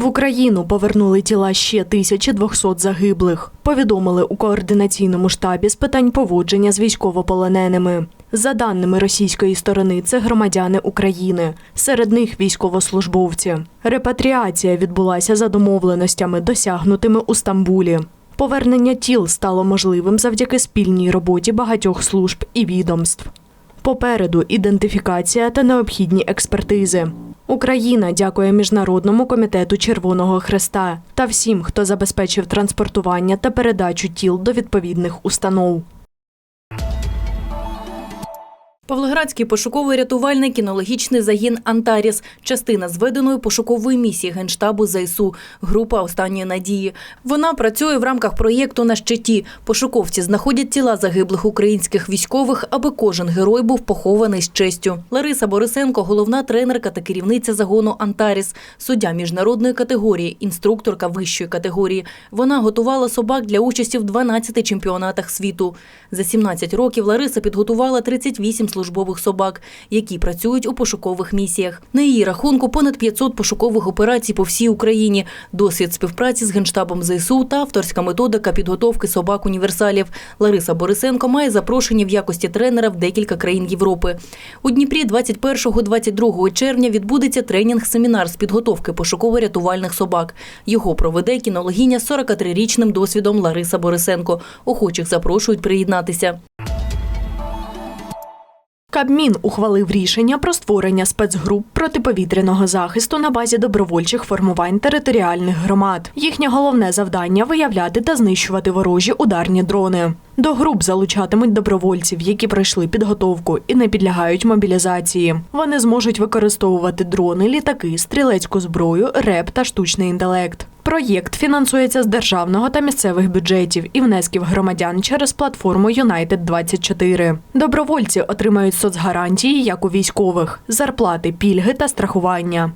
В Україну повернули тіла ще 1200 загиблих. Повідомили у координаційному штабі з питань поводження з військовополоненими. За даними російської сторони, це громадяни України. Серед них військовослужбовці. Репатріація відбулася за домовленостями, досягнутими у Стамбулі. Повернення тіл стало можливим завдяки спільній роботі багатьох служб і відомств. Попереду ідентифікація та необхідні експертизи. Україна дякує Міжнародному комітету Червоного Хреста та всім, хто забезпечив транспортування та передачу тіл до відповідних установ. Павлоградський пошуковий рятувальний кінологічний загін Антаріс, частина зведеної пошукової місії Генштабу ЗСУ, група останньої надії. Вона працює в рамках проєкту на щиті. Пошуковці знаходять тіла загиблих українських військових, аби кожен герой був похований з честю. Лариса Борисенко, головна тренерка та керівниця загону Антаріс, суддя міжнародної категорії, інструкторка вищої категорії. Вона готувала собак для участі в 12 чемпіонатах світу. За 17 років Лариса підготувала 38 службових собак, які працюють у пошукових місіях. На її рахунку понад 500 пошукових операцій по всій Україні, досвід співпраці з генштабом ЗСУ та авторська методика підготовки собак універсалів. Лариса Борисенко має запрошення в якості тренера в декілька країн Європи. У Дніпрі 21-22 червня відбудеться тренінг-семінар з підготовки пошуково-рятувальних собак. Його проведе кінологиня з 43-річним досвідом Лариса Борисенко. Охочих запрошують приєднатися. Кабмін ухвалив рішення про створення спецгруп протиповітряного захисту на базі добровольчих формувань територіальних громад. Їхнє головне завдання виявляти та знищувати ворожі ударні дрони. До груп залучатимуть добровольців, які пройшли підготовку і не підлягають мобілізації. Вони зможуть використовувати дрони, літаки, стрілецьку зброю, реп та штучний інтелект. Проєкт фінансується з державного та місцевих бюджетів і внесків громадян через платформу Юнайтед 24 Добровольці отримають соцгарантії, як у військових, зарплати, пільги та страхування.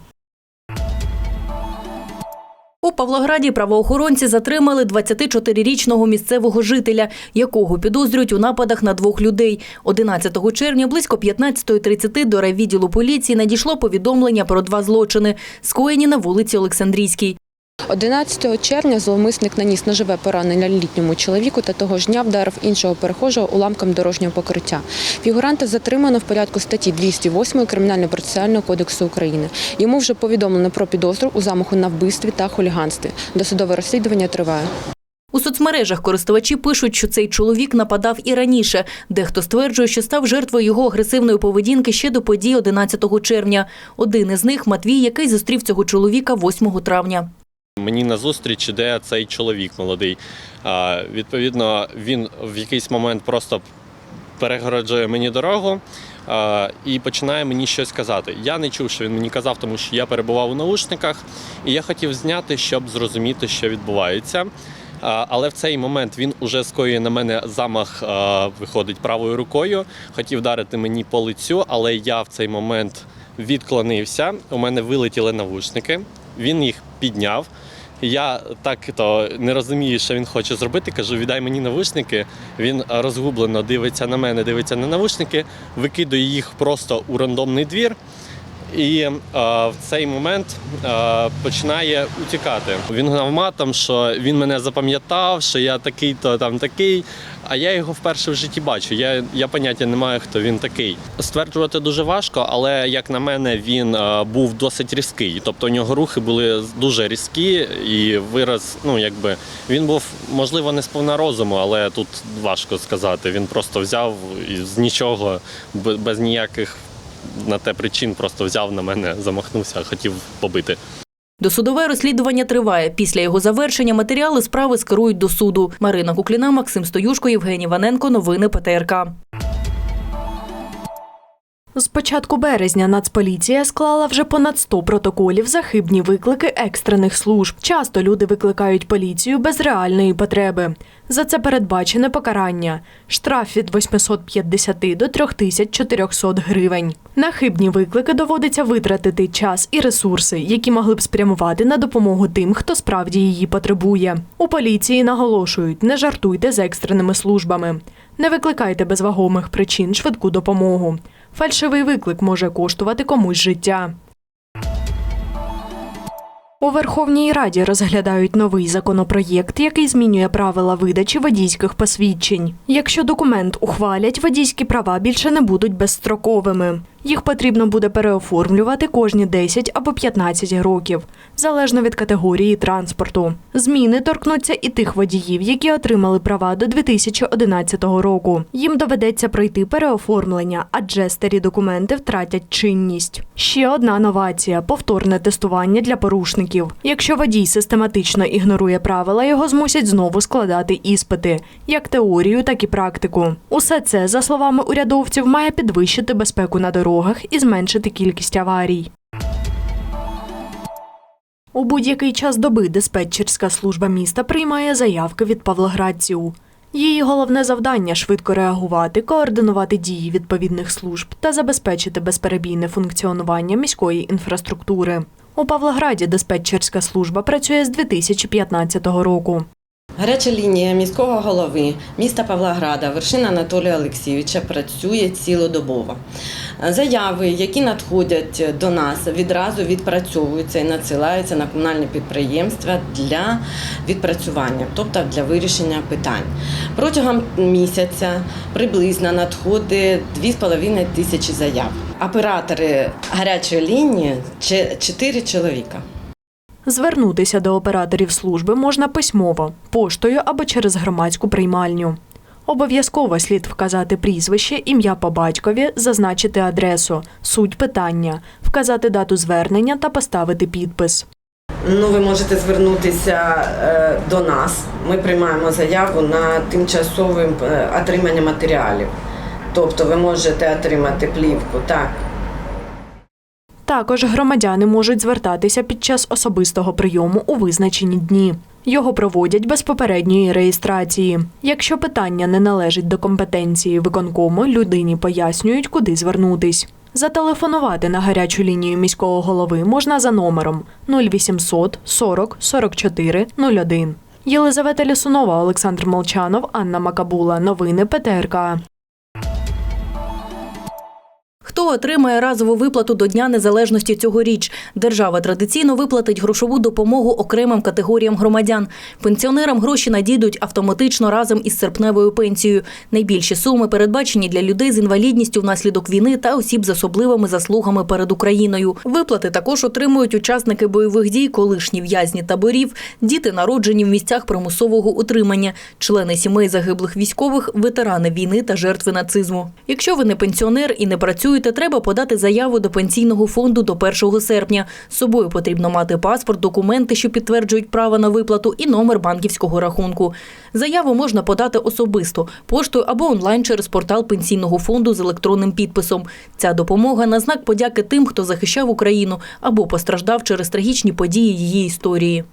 У Павлограді правоохоронці затримали 24-річного місцевого жителя, якого підозрюють у нападах на двох людей. 11 червня близько 15.30 до райвідділу поліції надійшло повідомлення про два злочини, скоєні на вулиці Олександрійській. 11 червня зловмисник наніс ножове поранення літньому чоловіку та того ж дня вдарив іншого перехожого уламком дорожнього покриття. Фігуранта затримано в порядку статті 208 Кримінально-процесуального кодексу України. Йому вже повідомлено про підозру у замаху на вбивстві та хуліганстві. Досудове розслідування триває. У соцмережах користувачі пишуть, що цей чоловік нападав і раніше. Дехто стверджує, що став жертвою його агресивної поведінки ще до подій 11 червня. Один із них Матвій, який зустрів цього чоловіка 8 травня. Мені на зустріч іде цей чоловік молодий. Відповідно, він в якийсь момент просто перегороджує мені дорогу і починає мені щось казати. Я не чув, що він мені казав, тому що я перебував у наушниках, і я хотів зняти, щоб зрозуміти, що відбувається. Але в цей момент він уже скоює на мене замах, виходить правою рукою. Хотів вдарити мені по лицю, але я в цей момент відклонився. У мене вилетіли навушники. Він їх підняв. Я так то не розумію, що він хоче зробити. Кажу, віддай мені навушники. Він розгублено дивиться на мене, дивиться на навушники, викидує їх просто у рандомний двір. І е, в цей момент е, починає утікати. Він гнав матом, що він мене запам'ятав, що я такий-то там такий. А я його вперше в житті бачу. Я, я поняття не маю, хто він такий. Стверджувати дуже важко, але як на мене, він е, був досить різкий. Тобто у нього рухи були дуже різкі, і вираз, ну якби він був можливо не сповна розуму, але тут важко сказати. Він просто взяв і з нічого, без ніяких на те причин, просто взяв на мене, замахнувся, хотів побити. Досудове розслідування триває. Після його завершення матеріали справи скерують до суду. Марина Кукліна, Максим Стоюшко, Євгеній Ваненко. Новини ПТРК. З початку березня Нацполіція склала вже понад 100 протоколів за хибні виклики екстрених служб. Часто люди викликають поліцію без реальної потреби. За це передбачене покарання – штраф від 850 до 3400 гривень. На хибні виклики доводиться витратити час і ресурси, які могли б спрямувати на допомогу тим, хто справді її потребує. У поліції наголошують, не жартуйте з екстреними службами. Не викликайте без вагомих причин швидку допомогу. Фальшивий виклик може коштувати комусь життя. У Верховній Раді розглядають новий законопроєкт, який змінює правила видачі водійських посвідчень. Якщо документ ухвалять, водійські права більше не будуть безстроковими. Їх потрібно буде переоформлювати кожні 10 або 15 років, залежно від категорії транспорту. Зміни торкнуться і тих водіїв, які отримали права до 2011 року. Їм доведеться пройти переоформлення, адже старі документи втратять чинність. Ще одна новація повторне тестування для порушників. Якщо водій систематично ігнорує правила, його змусять знову складати іспити, як теорію, так і практику. Усе це, за словами урядовців, має підвищити безпеку на дорогах і зменшити кількість аварій. У будь-який час доби диспетчерська служба міста приймає заявки від павлоградців. Її головне завдання швидко реагувати, координувати дії відповідних служб та забезпечити безперебійне функціонування міської інфраструктури. У Павлограді диспетчерська служба працює з 2015 року. Гаряча лінія міського голови міста Павлограда Вершина Анатолія Олексійовича працює цілодобово. Заяви, які надходять до нас, відразу відпрацьовуються і надсилаються на комунальні підприємства для відпрацювання, тобто для вирішення питань. Протягом місяця приблизно надходить 2,5 тисячі заяв. Оператори гарячої лінії 4 чоловіка. Звернутися до операторів служби можна письмово, поштою або через громадську приймальню. Обов'язково слід вказати прізвище, ім'я по батькові, зазначити адресу, суть питання, вказати дату звернення та поставити підпис. Ну, ви можете звернутися е, до нас. Ми приймаємо заяву на тимчасове отримання матеріалів. Тобто ви можете отримати плівку, так. Також громадяни можуть звертатися під час особистого прийому у визначені дні. Його проводять без попередньої реєстрації. Якщо питання не належить до компетенції виконкому, людині пояснюють, куди звернутись. Зателефонувати на гарячу лінію міського голови можна за номером 0800 40 44 01. Єлизавета Лісунова, Олександр Молчанов, Анна Макабула. Новини ПТРК. Хто отримає разову виплату до Дня Незалежності цьогоріч? Держава традиційно виплатить грошову допомогу окремим категоріям громадян. Пенсіонерам гроші надійдуть автоматично разом із серпневою пенсією. Найбільші суми передбачені для людей з інвалідністю внаслідок війни та осіб з особливими заслугами перед Україною. Виплати також отримують учасники бойових дій, колишні в'язні таборів, діти, народжені в місцях примусового утримання, члени сімей загиблих військових, ветерани війни та жертви нацизму. Якщо ви не пенсіонер і не працюєте, треба подати заяву до пенсійного фонду до 1 серпня. З собою потрібно мати паспорт, документи, що підтверджують право на виплату, і номер банківського рахунку. Заяву можна подати особисто поштою або онлайн через портал пенсійного фонду з електронним підписом. Ця допомога на знак подяки тим, хто захищав Україну або постраждав через трагічні події її історії.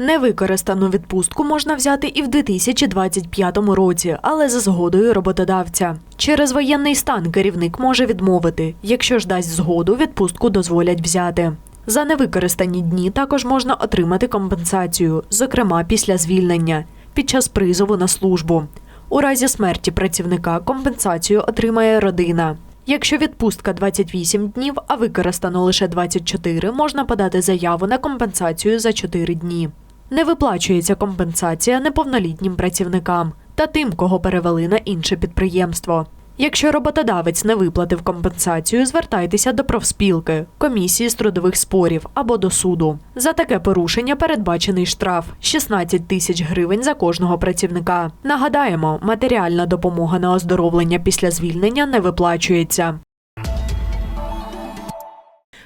Невикористану відпустку можна взяти і в 2025 році, але за згодою роботодавця. Через воєнний стан керівник може відмовити. Якщо ж дасть згоду, відпустку дозволять взяти. За невикористані дні також можна отримати компенсацію, зокрема після звільнення, під час призову на службу. У разі смерті працівника компенсацію отримає родина. Якщо відпустка 28 днів, а використано лише 24, можна подати заяву на компенсацію за 4 дні. Не виплачується компенсація неповнолітнім працівникам та тим, кого перевели на інше підприємство. Якщо роботодавець не виплатив компенсацію, звертайтеся до профспілки, комісії з трудових спорів або до суду. За таке порушення передбачений штраф 16 тисяч гривень за кожного працівника. Нагадаємо, матеріальна допомога на оздоровлення після звільнення не виплачується.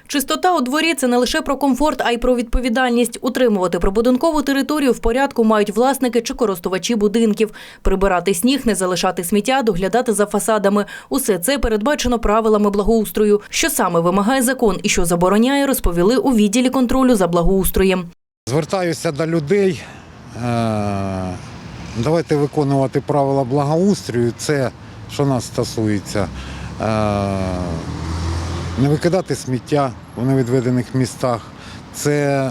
Чистота у дворі це не лише про комфорт, а й про відповідальність. Утримувати прибудинкову територію в порядку мають власники чи користувачі будинків. Прибирати сніг, не залишати сміття, доглядати за фасадами. Усе це передбачено правилами благоустрою. Що саме вимагає закон і що забороняє, розповіли у відділі контролю за благоустроєм. Звертаюся до людей. е, Давайте виконувати правила благоустрою. Це, що нас стосується, е, не викидати сміття в невідведених містах, це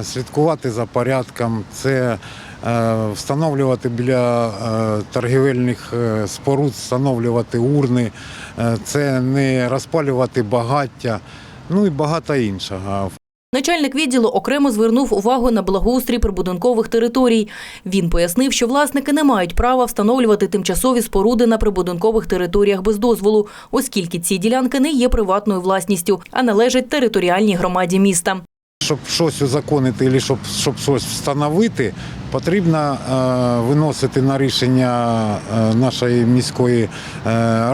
е, слідкувати за порядком, це е, встановлювати біля е, торгівельних е, споруд, встановлювати урни, е, це не розпалювати багаття. ну і багато іншого. Начальник відділу окремо звернув увагу на благоустрій прибудинкових територій. Він пояснив, що власники не мають права встановлювати тимчасові споруди на прибудинкових територіях без дозволу, оскільки ці ділянки не є приватною власністю, а належать територіальній громаді міста. Щоб щось узаконити або щоб, щоб щось встановити, потрібно е, виносити на рішення е, нашої міської е,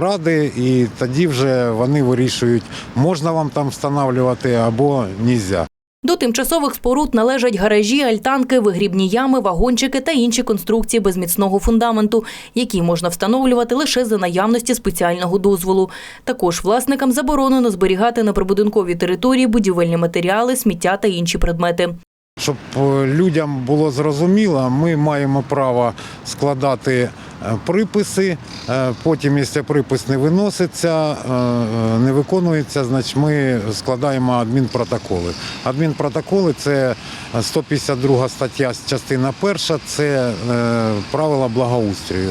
ради, і тоді вже вони вирішують, можна вам там встановлювати або не можна. До тимчасових споруд належать гаражі, альтанки, вигрібні ями, вагончики та інші конструкції без міцного фундаменту, які можна встановлювати лише за наявності спеціального дозволу. Також власникам заборонено зберігати на прибудинковій території будівельні матеріали, сміття та інші предмети. Щоб е, людям було зрозуміло, ми маємо право складати приписи. Е, Потім, якщо припис не виноситься, е, е, не виконується, значить ми складаємо адмінпротоколи. Адмінпротоколи це 152 стаття, частина перша, це е, правила благоустрою.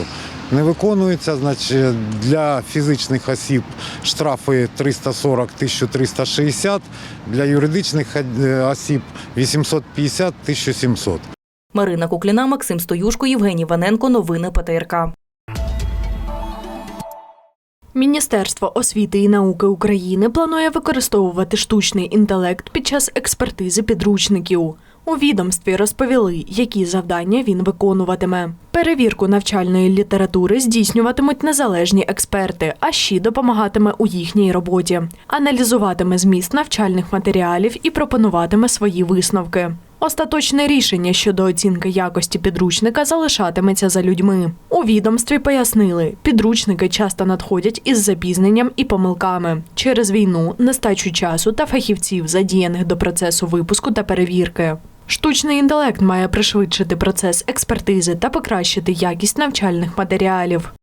Не виконується, значить для фізичних осіб штрафи 340-1360, для юридичних е, осіб 850-1700. Марина Кукліна, Максим Стоюшко, Євгеній Ваненко. Новини ПТРК. Міністерство освіти і науки України планує використовувати штучний інтелект під час експертизи підручників. У відомстві розповіли, які завдання він виконуватиме. Перевірку навчальної літератури здійснюватимуть незалежні експерти, а ще допомагатиме у їхній роботі, аналізуватиме зміст навчальних матеріалів і пропонуватиме свої висновки. Остаточне рішення щодо оцінки якості підручника залишатиметься за людьми. У відомстві пояснили, підручники часто надходять із запізненням і помилками через війну, нестачу часу та фахівців, задіяних до процесу випуску та перевірки. Штучний інтелект має пришвидшити процес експертизи та покращити якість навчальних матеріалів.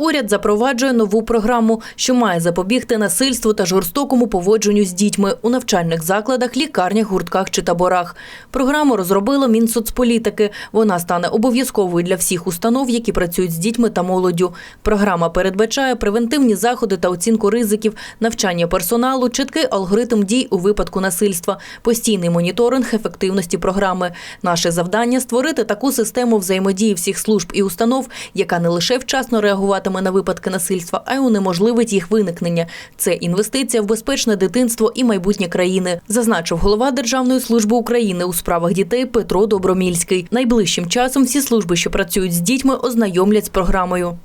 Уряд запроваджує нову програму, що має запобігти насильству та жорстокому поводженню з дітьми у навчальних закладах, лікарнях, гуртках чи таборах. Програму розробило Мінсоцполітики. Вона стане обов'язковою для всіх установ, які працюють з дітьми та молоддю. Програма передбачає превентивні заходи та оцінку ризиків, навчання персоналу, чіткий алгоритм дій у випадку насильства, постійний моніторинг ефективності програми. Наше завдання створити таку систему взаємодії всіх служб і установ, яка не лише вчасно реагуватиме на випадки насильства, а й унеможливить їх виникнення. Це інвестиція в безпечне дитинство і майбутнє країни, зазначив голова Державної служби України у справах дітей Петро Добромільський. Найближчим часом всі служби, що працюють з дітьми, ознайомлять з програмою.